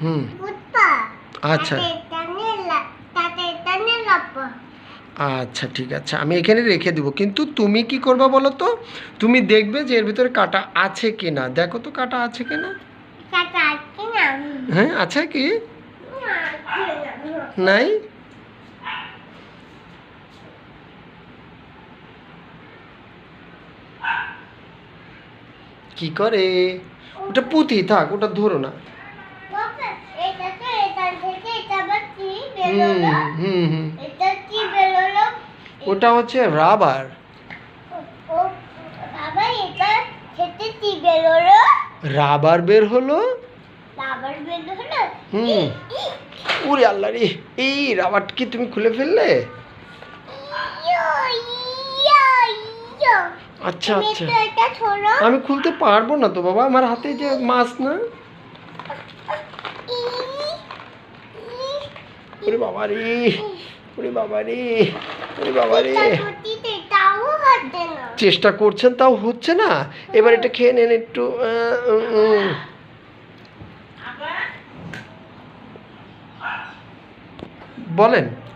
হুম। আচ্ছা। আচ্ছা ঠিক আছে। আমি এখানে রেখে দেবো। কিন্তু তুমি কি করবে বলো তো? তুমি দেখবে যে এর ভিতরে কাটা আছে কি না দেখো তো কাটা আছে কি না। হ্যাঁ আছে কি। নাই? কি করে? ওটা পুঁতি থাক ওটা ধরো না বাবা, এটা তো এটা থেকে এটা আবার কি হুম বেরোলো হুম হুম এটা কি বেরোলো ওটা হচ্ছে রাবার। রাবার বের হলো? হুম। ওরে আল্লাহ রে এই রাবার কি তুমি খুলে ফেললে। আচ্ছা আচ্ছা। আমি খুলতে পারব না তো বাবা আমার হাতে যে মাছ না। ওরে বাবা রে। ওরে বাবা রে ওরে বাবা রে। চেষ্টা করছেন তাও হচ্ছে না? এবার এটা খেয়ে নেন একটু। বলেন।